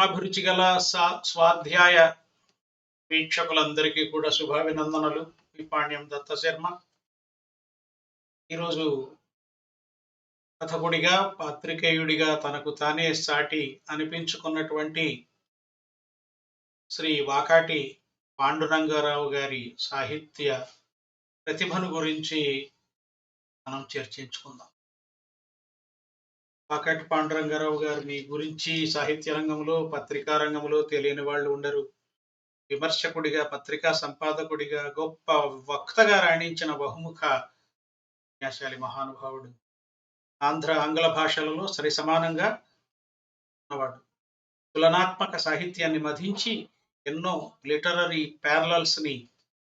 ఉత్తమాభిరుచి గల సా- స్వాధ్యాయ వీక్షకులందరికీ కూడా శుభాభినందనలు. విపాణ్యం దత్త శర్మ. ఈరోజు కథకుడిగా పాత్రికేయుడిగా తనకు తానే సాటి అనిపించుకున్నటువంటి శ్రీ వాకాటి పాండురంగారావు గారి సాహిత్య ప్రతిభను గురించి మనం చర్చించుకుందాం. పకట్ పాండురంగారావు గారిని గురించి సాహిత్య రంగంలో పత్రికా రంగంలో తెలియని వాళ్ళు ఉండరు. విమర్శకుడిగా పత్రికా సంపాదకుడిగా గొప్ప వక్తగా రాణించిన బహుముఖ న్యాశాలి మహానుభావుడు. ఆంధ్ర ఆంగ్ల భాషలలో సరి సమానంగా ఉన్నవాడు. తులనాత్మక సాహిత్యాన్ని మధించి ఎన్నో లిటరరీ ప్యారలల్స్ని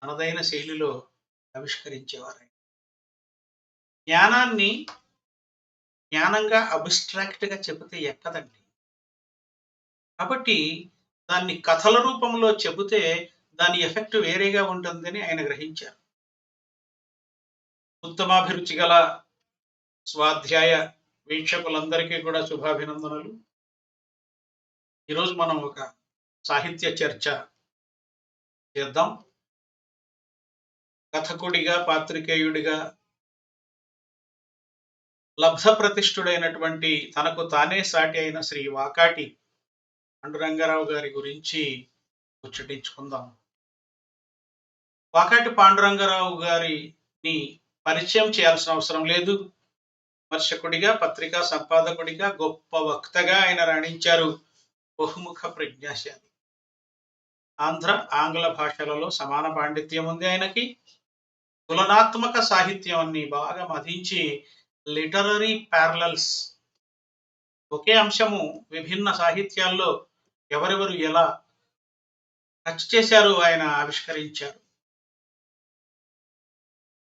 తనదైన శైలిలో ఆవిష్కరించేవారు. జ్ఞానాన్ని జ్ఞానంగా అబ్స్ట్రాక్ట్గా చెబితే ఎక్కదండి? కాబట్టి దాన్ని కథల రూపంలో చెబితే దాని ఎఫెక్ట్ వేరేగా ఉంటుందని ఆయన గ్రహించారు. ఉత్తమాభిరుచి గల స్వాధ్యాయ వీక్షకులందరికీ కూడా శుభాభినందనలు. ఈరోజు మనం ఒక సాహిత్య చర్చ చేద్దాం. కథకుడిగా పాత్రికేయుడిగా లబ్ధ ప్రతిష్ఠుడైనటువంటి తనకు తానే సాటి అయిన శ్రీ వాకాటి పాండురంగారావు గారి గురించి ముచ్చటించుకుందాం. వాకాటి పాండురంగారావు గారిని పరిచయం చేయాల్సిన అవసరం లేదు. విమర్శకుడిగా పత్రికా సంపాదకుడిగా గొప్ప వక్తగా ఆయన రాణించారు. బహుముఖ ప్రజ్ఞాశాలి. ఆంధ్ర ఆంగ్ల భాషలలో సమాన పాండిత్యం ఉంది ఆయనకి. తులనాత్మక సాహిత్యాన్ని బాగా మధించి లిటరరీ ప్యారలల్స్. ఒకే అంశము విభిన్న సాహిత్యాల్లో ఎవరెవరు ఎలా టచ్ చేశారు ఆయన ఆవిష్కరించారు.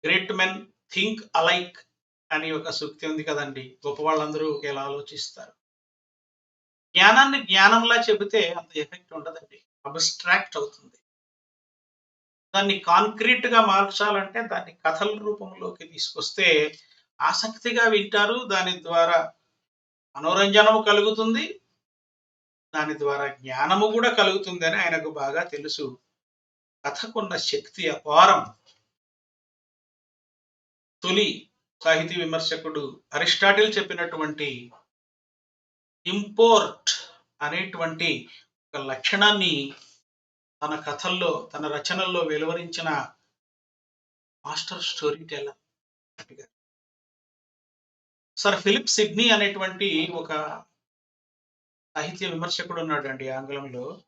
గ్రేట్ మెన్ థింక్ అలైక్ అని ఒక సూక్తి ఉంది కదండి. గొప్ప వాళ్ళందరూ ఒకేలా ఆలోచిస్తారు. జ్ఞానాన్ని జ్ఞానంలా చెబితే అంత ఎఫెక్ట్ ఉండదండి. అబ్స్ట్రాక్ట్ అవుతుంది. దాన్ని కాంక్రీట్గా మార్చాలంటే దాన్ని కథల రూపంలోకి తీసుకొస్తే ఆసక్తిగా వింటారు. దాని ద్వారా మనోరంజనము కలుగుతుంది. దాని ద్వారా జ్ఞానము కూడా కలుగుతుందని ఆయనకు బాగా తెలుసు. కథకున్న శక్తి అపారం. తొలి సాహితీ విమర్శకుడు అరిస్టాటిల్ చెప్పినటువంటి ఇంపోర్ట్ అనేటువంటి ఒక లక్షణాన్ని తన కథల్లో తన రచనల్లో వెలువరించిన master story teller. Sir Philip Sidney అనేటువంటి ఒక సాహిత్య విమర్శకుడు ఉన్నాడండి ఆంగ్లంలో.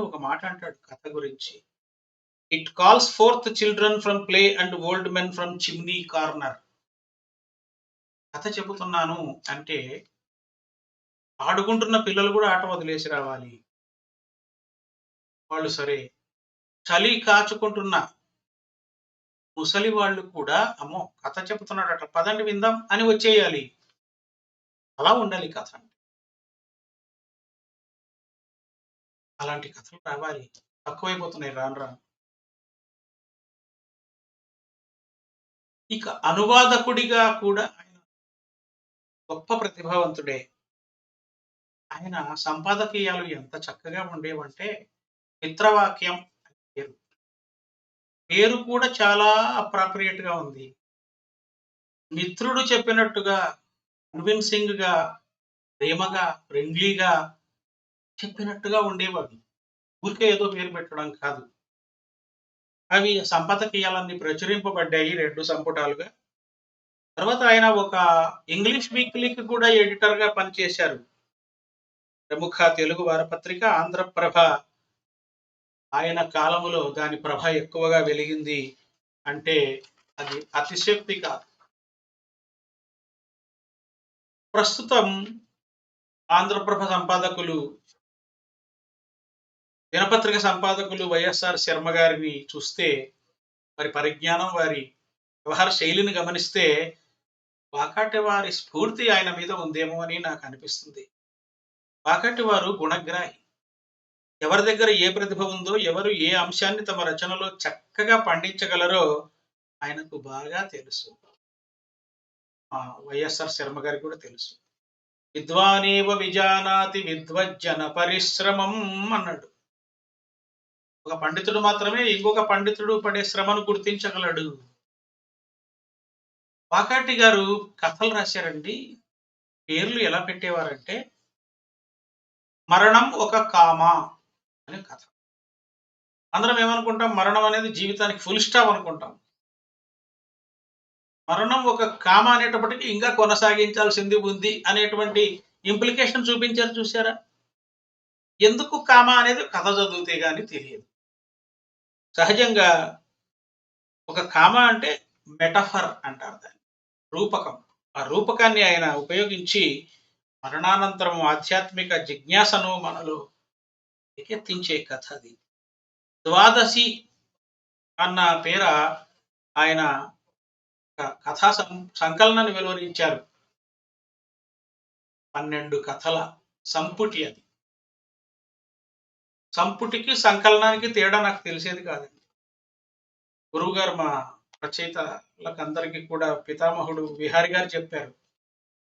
ఒక మాట అంటాడు కథ గురించి. It calls forth children from play and old men from chimney corner కథ చెబుతున్నాను అంటే ఆడుకుంటున్న పిల్లలు కూడా ఆట వదిలేసి రావాలి. వాళ్ళు సరే చలి కాచుకుంటున్న ముసలి వాళ్ళు కూడా అమ్మో కథ చెబుతున్నాడట పదండి విందాం అని వచ్చేయాలి. అలా ఉండాలి కథ అంటే. అలాంటి కథలు రావాలి. తక్కువైపోతున్నాయి రాను రాను. ఇక అనువాదకుడిగా కూడా ఆయన గొప్ప ప్రతిభావంతుడే. ఆయన సంపాదకీయాలు ఎంత చక్కగా ఉండేవంటే మిత్రవాక్యం పేరు కూడా చాలా అప్రాప్రియేట్గా ఉంది. మిత్రుడు చెప్పినట్టుగా కన్విన్సింగ్ సింగ్గా ప్రేమగా ఫ్రెండ్లీగా చెప్పినట్టుగా ఉండేవాడు. ఊరికే ఏదో పేరు పెట్టడం కాదు. అవి సంపదకీయాలన్నీ ప్రచురింపబడ్డాయి రెండు సంపుటాలుగా. తర్వాత ఆయన ఒక ఇంగ్లీష్ వీక్లీకి కూడా ఎడిటర్గా పనిచేశారు. ప్రముఖ తెలుగు వారపత్రిక ఆంధ్రప్రభ ఆయన కాలములో దాని ప్రభ ఎక్కువగా వెలిగింది అంటే అది అతిశక్తి కాదు. ప్రస్తుతం ఆంధ్రప్రభ సంపాదకులు దినపత్రిక సంపాదకులు వైఎస్ఆర్ శర్మ గారిని చూస్తే వారి పరిజ్ఞానం వారి వ్యవహార శైలిని గమనిస్తే వాకాటి వారి స్ఫూర్తి ఆయన మీద ఉందేమో అని నాకు అనిపిస్తుంది. వాకాటి వారు గుణగ్రాహి. ఎవరి దగ్గర ఏ ప్రతిభ ఉందో ఎవరు ఏ అంశాన్ని తమ రచనలో చక్కగా పండించగలరో ఆయనకు బాగా తెలుసు. ఆ వైఎస్ఆర్ శర్మ గారికి కూడా తెలుసు. విద్వానేవ విజానాతి విద్వజ్జన పరిశ్రమం అన్నాడు. ఒక పండితుడు మాత్రమే ఇంకొక పండితుడు పడే శ్రమను గుర్తించగలడు. వాకాటి గారు కథలు రాశారండి. పేర్లు ఎలా పెట్టేవారంటే మరణం ఒక కామ. అనే కథ. అందరం ఏమనుకుంటాం? మరణం అనేది జీవితానికి ఫుల్ స్టాప్ అనుకుంటాం. మరణం ఒక కామ అనేటప్పటికీ ఇంకా కొనసాగించాల్సింది ఉంది అనేటువంటి ఇంప్లికేషన్ చూపించారు చూసారా ఎందుకు కామ అనేది కథ చదివితే కానీ తెలియదు. సహజంగా ఒక కామ అంటే మెటఫర్ అంటారు దాన్ని. రూపకం. ఆ రూపకాన్ని ఆయన ఉపయోగించి మరణానంతరం ఆధ్యాత్మిక జిజ్ఞాసను మనలో ఎకెత్తించే కథ అది. ద్వాదశి అన్న పేర ఆయన కథా సం- సంకలనాన్ని వెలువరించారు. పన్నెండు కథల సంపుటి అది. సంపుటికి సంకలనానికి తేడా నాకు తెలిసేది కాదండి. గురువుగారు మా రచయితలకు అందరికీ కూడా పితామహుడు విహారి గారు చెప్పారు.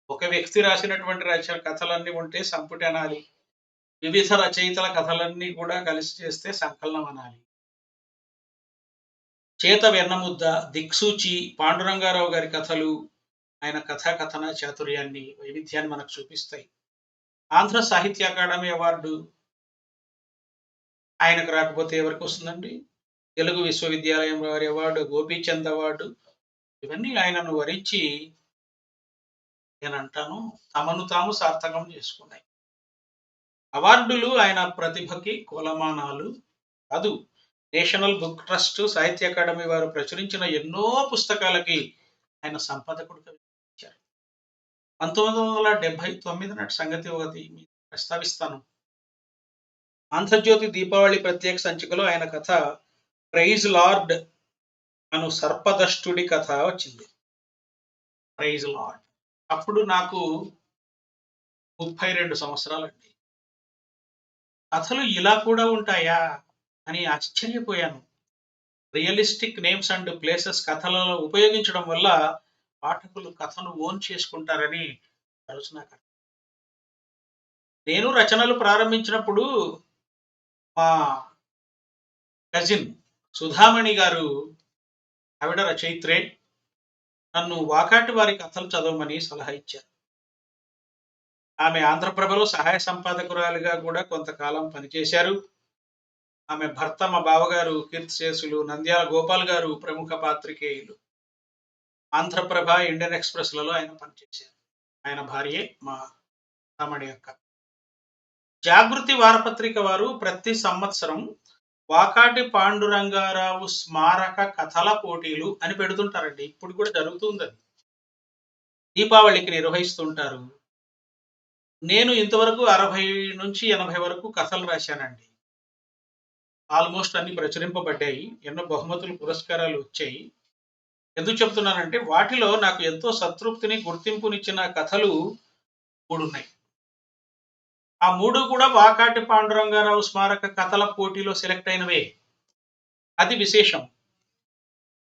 ఒక వ్యక్తి రాసినటువంటి రచన కథలన్నీ ఉంటే సంపుటి అనాలి. వివిధ రచయితల కథలన్నీ కూడా కలిసి చేస్తే సంకలనం అనాలి. చేత వెన్నముద్ద దిక్సూచి పాండురంగారావు గారి కథలు ఆయన కథా కథన చాతుర్యాన్ని వైవిధ్యాన్ని మనకు చూపిస్తాయి. ఆంధ్ర సాహిత్య అకాడమీ అవార్డు ఆయనకు రాకపోతే ఎవరికి వస్తుందండి? తెలుగు విశ్వవిద్యాలయం వారి అవార్డు గోపీచంద్ అవార్డు ఇవన్నీ ఆయనను వరించి నేను అంటాను తమను తాము సార్థకం చేసుకున్నాయి. అవార్డులు ఆయన ప్రతిభకి కొలమానాలు కాదు. National book trust Sahitya Akademi వారు ప్రచురించిన ఎన్నో పుస్తకాలకి ఆయన సంపాదకుడిగా ఇచ్చారు పంతొమ్మిది వందల డెబ్బై తొమ్మిది నాటి సంగతి ఒకటి ప్రస్తావిస్తాను. ఆంధ్రజ్యోతి దీపావళి ప్రత్యేక సంచికలో ఆయన కథ ప్రైజ్ లార్డ్ అను సర్పదష్టుడి కథ వచ్చింది. ప్రైజ్ లార్డ్. అప్పుడు నాకు ముప్పై రెండు సంవత్సరాలండి. కథలు ఇలా కూడా ఉంటాయా అని ఆశ్చర్యపోయాను. రియలిస్టిక్ నేమ్స్ అండ్ ప్లేసెస్ కథలలో ఉపయోగించడం వల్ల పాఠకులు కథను ఓన్ చేసుకుంటారని ఆ నాకు నేను రచనలు ప్రారంభించినప్పుడు మా కజిన్ సుధామణి గారు ఆవిడ రచయిత్రే నన్ను వాకాటి వారి కథలు చదవమని సలహా ఇచ్చారు. ఆమె ఆంధ్రప్రభలో సహాయ సంపాదకురాలుగా కూడా కొంతకాలం పనిచేశారు. ఆమె భర్త మా బావగారు కీర్తిశేషులు నంద్యాల గోపాల్ గారు ప్రముఖ పాత్రికేయులు. ఆంధ్రప్రభ ఇండియన్ ఎక్స్ప్రెస్లలో ఆయన పనిచేశారు. ఆయన భార్యే మా తమడి అక్క. జాగృతి వారపత్రిక వారు ప్రతి సంవత్సరం వాకాటి పాండురంగారావు స్మారక కథల పోటీలు అని పెడుతుంటారండి. ఇప్పుడు కూడా జరుగుతుంది అది దీపావళికి నిర్వహిస్తుంటారు నేను ఇంతవరకు అరవై నుంచి ఎనభై వరకు కథలు రాశానండి. ఆల్మోస్ట్ అన్ని ప్రచురింపబడ్డాయి. ఎన్నో బహుమతులు పురస్కారాలు వచ్చాయి. ఎందుకు చెప్తున్నానంటే వాటిలో నాకు ఎంతో సంతృప్తిని గుర్తింపునిచ్చిన కథలు మూడు ఉన్నాయి. ఆ మూడు కూడా వాకాటి పాండురంగారావు స్మారక కథల పోటీలో సెలెక్ట్ అయినవే. అది విశేషం.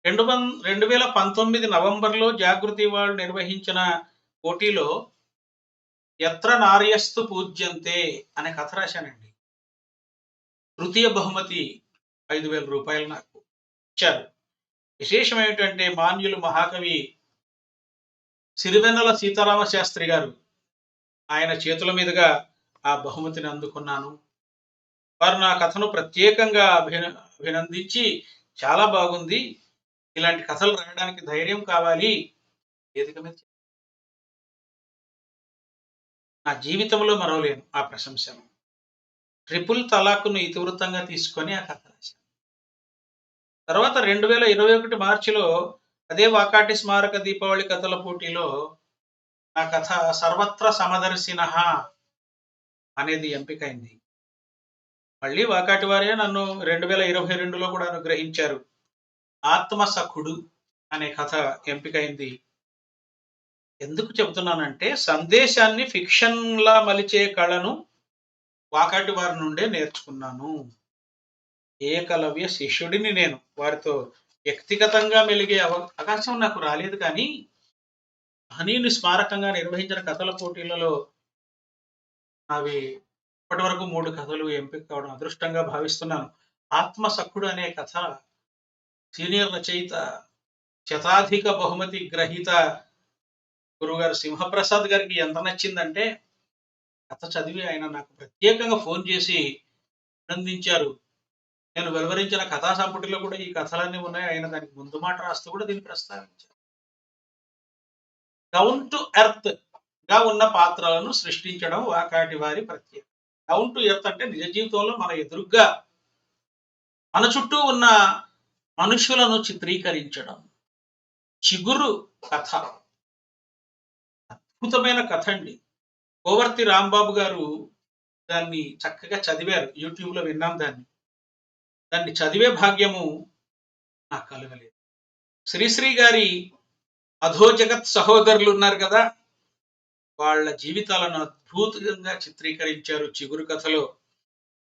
రెండు వం రెండు వేల పంతొమ్మిది నవంబర్లో జాగృతి వాళ్ళు నిర్వహించిన పోటీలో ఎత్ర నార్యస్తు పూజ్యంతే అనే కథ రాశానండి. తృతీయ బహుమతి ఐదు వేల రూపాయలు నాకు ఇచ్చారు. విశేషం ఏమిటంటే మాన్యులు మహాకవి సిరివెన్నెల సీతారామ శాస్త్రి గారు ఆయన చేతుల మీదుగా ఆ బహుమతిని అందుకున్నాను. వారు నా కథను ప్రత్యేకంగా అభిన అభినందించి చాలా బాగుంది. ఇలాంటి కథలు రాయడానికి ధైర్యం కావాలి. వేదిక మీద నా జీవితంలో మరవలేను ఆ ప్రశంసను ట్రిపుల్ తలాక్ను ఇతివృత్తంగా తీసుకొని ఆ కథ రాశాను. తర్వాత రెండు వేల ఇరవై ఒకటి మార్చిలో అదే వాకాటి స్మారక దీపావళి కథల పోటీలో నా కథ సర్వత్ర సమదర్శిన అనేది ఎంపికైంది. మళ్ళీ వాకాటి వారే నన్ను రెండు వేల ఇరవై రెండులో కూడా అనుగ్రహించారు. ఆత్మసఖుడు అనే కథ ఎంపికైంది. ఎందుకు చెబుతున్నానంటే సందేశాన్ని ఫిక్షన్లా మలిచే కళను వాకాటి వారి నుండే నేర్చుకున్నాను. ఏకలవ్య శిష్యుడిని నేను వారితో వ్యక్తిగతంగా మెలిగే అవ అవకాశం నాకు రాలేదు కానీ హనీని స్మారకంగా నిర్వహించిన కథల పోటీలలో అవి ఇప్పటి వరకు మూడు కథలు ఎంపిక కావడం అదృష్టంగా భావిస్తున్నాను. ఆత్మసఖుడు అనే కథ సీనియర్ రచయిత శతాధిక బహుమతి గ్రహీత గురువుగారు సింహప్రసాద్ గారికి ఎంత నచ్చిందంటే కథ చదివి ఆయన నాకు ప్రత్యేకంగా ఫోన్ చేసి అభినందించారు. నేను వెలువరించిన కథా సంపుటిలో కూడా ఈ కథలన్నీ ఉన్నాయి. ఆయన దానికి ముందు మాట రాస్తూ కూడా దీన్ని ప్రస్తావించారు. డౌన్ టు ఎర్త్గా ఉన్న పాత్రలను సృష్టించడం వాకాటి వారి ప్రత్యేకత. డౌన్ టు ఎర్త్ అంటే నిజ జీవితంలో మన ఎదురుగ్గా మన చుట్టూ ఉన్న మనుషులను చిత్రీకరించడం. చిగురు కథ. అద్భుతమైన కథ అండి. కోవర్తి రాంబాబు గారు దాన్ని చక్కగా చదివారు. యూట్యూబ్లో విన్నాం దాన్ని. దాన్ని చదివే భాగ్యము నాకు కలగలేదు శ్రీశ్రీ గారి అధో జగత్ సహోదరులు ఉన్నారు కదా వాళ్ళ జీవితాలను అద్భుతంగా చిత్రీకరించారు చిగురు కథలో.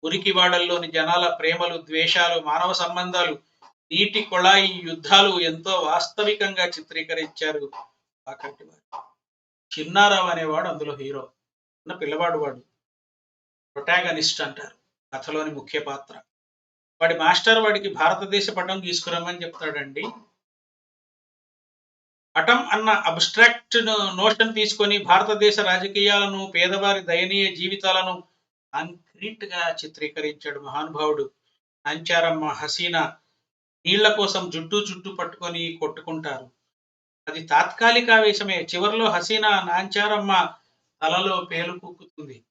ఉరికివాడల్లోని జనాల ప్రేమలు ద్వేషాలు మానవ సంబంధాలు నీటి కొళాయి యుద్ధాలు ఎంతో వాస్తవికంగా చిత్రీకరించారు వాకంటి వారు చిన్నారావు అనేవాడు అందులో హీరో. ఉన్న పిల్లవాడు వాడు. ప్రొటాగనిస్ట్ అంటారు. కథలోని ముఖ్య పాత్ర. వాడి మాస్టర్ వాడికి భారతదేశ పటం తీసుకురమ్మని చెప్తాడండి. పటం అన్న అబ్స్ట్రాక్ట్ నోషన్ తీసుకొని భారతదేశ రాజకీయాలను పేదవారి దయనీయ జీవితాలను కాంక్రీట్గా చిత్రీకరించాడు మహానుభావుడు అంచారమ్మ హసీనా. నీళ్ళ కోసం జుట్టు జుట్టు పట్టుకొని కొట్టుకుంటారు. అది తాత్కాలిక ఆవేశమే చివరిలో హసీనా నాంచారమ్మ తలలో పేలు కుక్కుతుంది.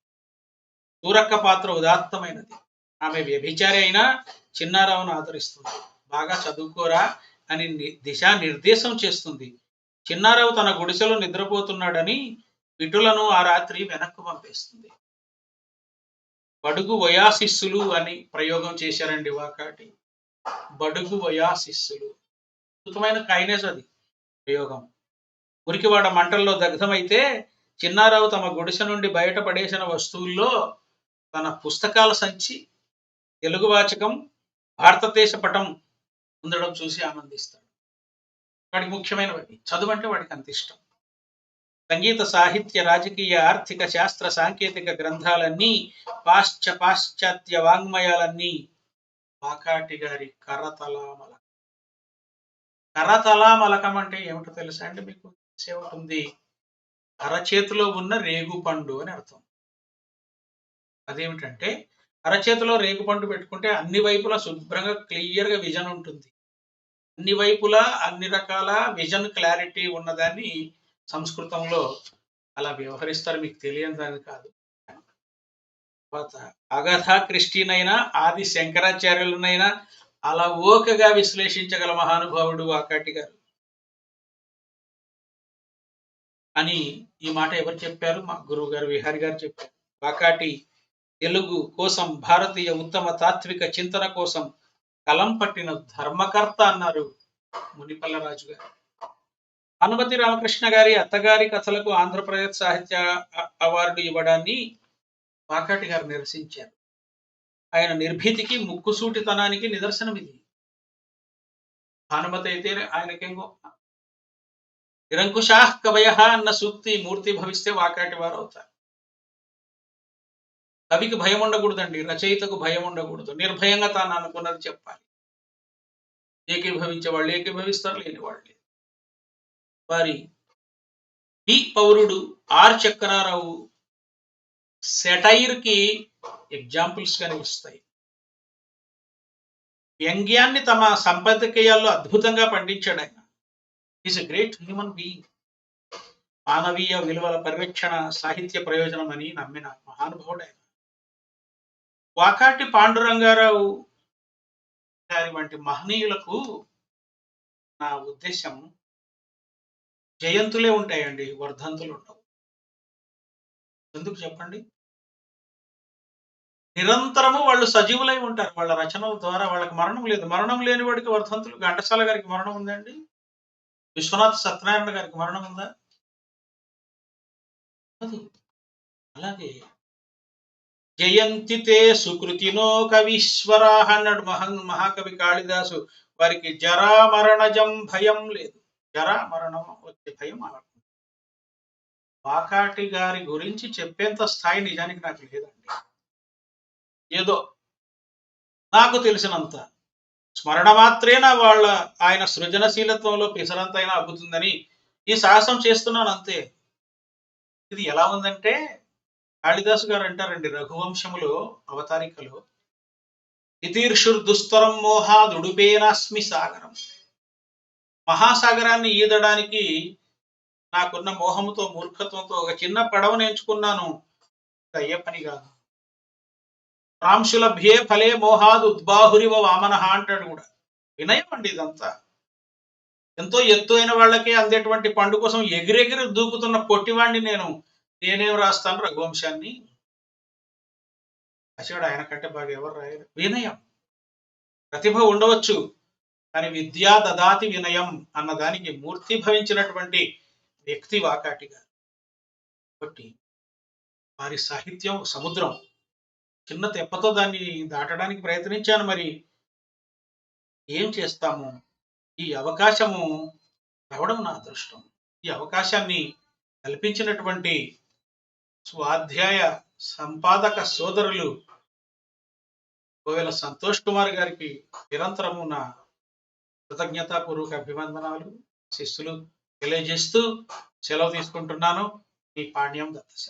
సూరక్క పాత్ర ఉదాత్తమైనది. ఆమె వ్యభిచారి అయినా చిన్నారావును ఆదరిస్తుంది. బాగా చదువుకోరా అని దిశా నిర్దేశం చేస్తుంది. చిన్నారావు తన గుడిసెలో నిద్రపోతున్నాడని విటులను ఆ రాత్రి వెనక్కు పంపేస్తుంది. బడుగు వయాశిస్సులు అని ప్రయోగం చేశారండి వాకాటి. బడుగు వయాశిస్సులు. అద్భుతమైన కైనేజ్ అది. ప్రయోగం మురికివాడ మంటల్లో దగ్ధమైతే చిన్నారావు తమ గుడిసె నుండి బయటపడేసిన వస్తువుల్లో తన పుస్తకాల సంచి తెలుగు వాచకం భారతదేశ పటం ఉండడం చూసి ఆనందిస్తాడు. వాడికి ముఖ్యమైనవి. చదువు అంటే వాడికి అంత ఇష్టం. సంగీత సాహిత్య రాజకీయ ఆర్థిక శాస్త్ర సాంకేతిక గ్రంథాలన్నీ పాశ్చ పాశ్చాత్య వాంగ్మయాలన్నీ వాకాటి గారి కరతలామల కరతలామలకం అంటే ఏమిటో తెలుసా అండి మీకు? తెలిసే ఉంటుంది. అరచేతిలో ఉన్న రేగు పండు అని అర్థం. అదేమిటంటే అరచేతిలో రేగు పండు పెట్టుకుంటే అన్ని వైపులా శుభ్రంగా క్లియర్గా విజన్ ఉంటుంది. అన్ని వైపులా అన్ని రకాల విజన్ క్లారిటీ ఉన్నదాన్ని సంస్కృతంలో అలా వ్యవహరిస్తారు. మీకు తెలియని దాని కాదు. తర్వాత అగథా క్రిస్టినైనా ఆది శంకరాచార్యులనైనా అలా ఓకగా విశ్లేషించగల మహానుభావుడు వాకాటి గారు. అని ఈ మాట ఎవరు చెప్పారు? మా గురువు గారు విహారి గారు చెప్పారు. వాకాటి తెలుగు కోసం భారతీయ ఉత్తమ తాత్విక చింతన కోసం కలం పట్టిన ధర్మకర్త అన్నారు మునిపల్ల రాజు గారు. అనుమతి రామకృష్ణ గారి అత్తగారి కథలకు ఆంధ్రప్రదేశ్ సాహిత్య అవార్డు ఇవ్వడాన్ని వాకాటి గారు నిరసించారు. ఆయన నిర్భీతికి ముక్కుసూటితనానికి నిదర్శనం ఇది. భానుమతి అయితే ఆయనకేమో నిరంకుశాహ్ కవయ అన్న సూక్తి మూర్తి భవిస్తే వాకాటి వారు అవుతారు. కవికి భయం ఉండకూడదండి రచయితకు భయం ఉండకూడదు. నిర్భయంగా తాను అనుకున్నది చెప్పాలి. ఏకీభవించే వాళ్ళు ఏకీభవిస్తారు లేని వాళ్ళు వారి బి పౌరుడు ఆర్ చక్రారావు సెటైర్కి ఎగ్జాంపుల్స్ కనిపిస్తాయి వ్యంగ్యాన్ని తమ సంపాదకీయాల్లో అద్భుతంగా పండించాడు ఆయన. Is a great human being మానవీయ విలువల పరిరక్షణ సాహిత్య ప్రయోజనం అని నమ్మిన మహానుభావుడు ఆయన. వాకాటి పాండురంగారావు గారి వంటి మహనీయులకు నా ఉద్దేశం జయంతులే ఉంటాయండి వర్ధంతులు ఉండవు. ఎందుకు చెప్పండి? నిరంతరము వాళ్ళు సజీవులై ఉంటారు. వాళ్ళ రచనల ద్వారా వాళ్ళకి మరణం లేదు. మరణం లేని వాడికి వర్ధంతులు ఘంటసాల గారికి మరణం ఉందండి? విశ్వనాథ్ సత్యనారాయణ గారికి మరణం ఉందా? అలాగే. జయంతితే సుకృతినో కవీశ్వరా అన్నాడు మహా మహాకవి కాళిదాసు. వారికి జరా మరణజం భయం లేదు. జరా మరణం వచ్చే భయం వాళ్ళకు వాకాటి గారి గురించి చెప్పేంత స్థాయి నిజానికి నాకు లేదండి. ఏదో నాకు తెలిసినంత. స్మరణ మాత్రేనా వాళ్ళ ఆయన సృజనశీలత్వంలో పిసరంతైనా అబ్బుతుందని ఈ సాహసం చేస్తున్నాను అంతే. ఇది ఎలా ఉందంటే కాళిదాసు గారు అంటారండి రఘువంశములో అవతారికలో ఇతీర్షుర్ దుస్తరం మోహాదుడుపేనాస్మి సాగరం. మహాసాగరాన్ని ఈదడానికి నాకున్న మోహముతో మూర్ఖత్వంతో ఒక చిన్న పడవను ఎంచుకున్నాను అయ్యే పని కాదు. రాంశులభ్యే ఫలే మోహాదు ఉద్బాహురివ వామనః అంటాడు కూడా. వినయం అండి ఇదంతా. ఎంతో ఎత్తు అయిన వాళ్ళకే అందేటువంటి పండు కోసం ఎగిరెగిరి దూకుతున్న పొట్టివాడిని నేను నేనేం రాస్తాను రఘువంశాన్ని? రాశాడు ఆయన కంటే బాగా ఎవరు రాయరు? వినయం. ప్రతిభ ఉండవచ్చు కానీ విద్యా దదాతి వినయం అన్న దానికి మూర్తి భవించినటువంటి వ్యక్తి వాకాటిగా కాబట్టి వారి సాహిత్యం సముద్రం. చిన్న తెప్పతో దాన్ని దాటడానికి ప్రయత్నించాను. మరి ఏం చేస్తాము? ఈ అవకాశము రావడం నా అదృష్టం. ఈ అవకాశాన్ని కల్పించినటువంటి స్వాధ్యాయ సంపాదక సోదరులు ఒకవేళ సంతోష్ కుమార్ గారికి నిరంతరము నా కృతజ్ఞతాపూర్వక అభివందనాలు శిస్సులు తెలియజేస్తూ సెలవు తీసుకుంటున్నాను. మీ పాణ్యం దత్తశ.